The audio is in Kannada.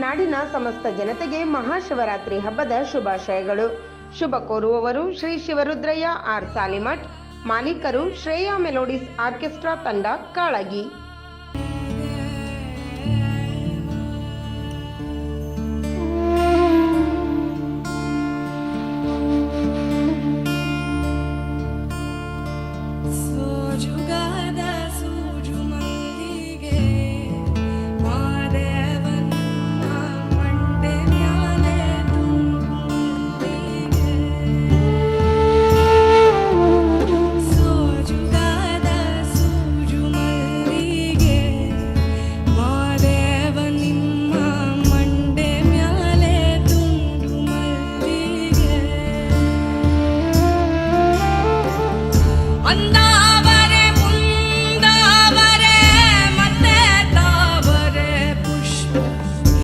ನಾಡಿನ ಸಮಸ್ತ ಜನತೆಗೆ ಮಹಾಶಿವರಾತ್ರಿ ಹಬ್ಬದ ಶುಭಾಶಯಗಳು. ಶುಭ ಕೋರುವವರು ಶ್ರೀ ಶಿವರುದ್ರಯ್ಯ, ಆರ್ ಸಾಲಿಮಠ್, ಮಾಲೀಕರು ಶ್ರೇಯಾ ಮೆಲೋಡಿಸ್ ಆರ್ಕೆಸ್ಟ್ರಾ ತಂಡ, ಕಾಳಗಿ. வந்தாவ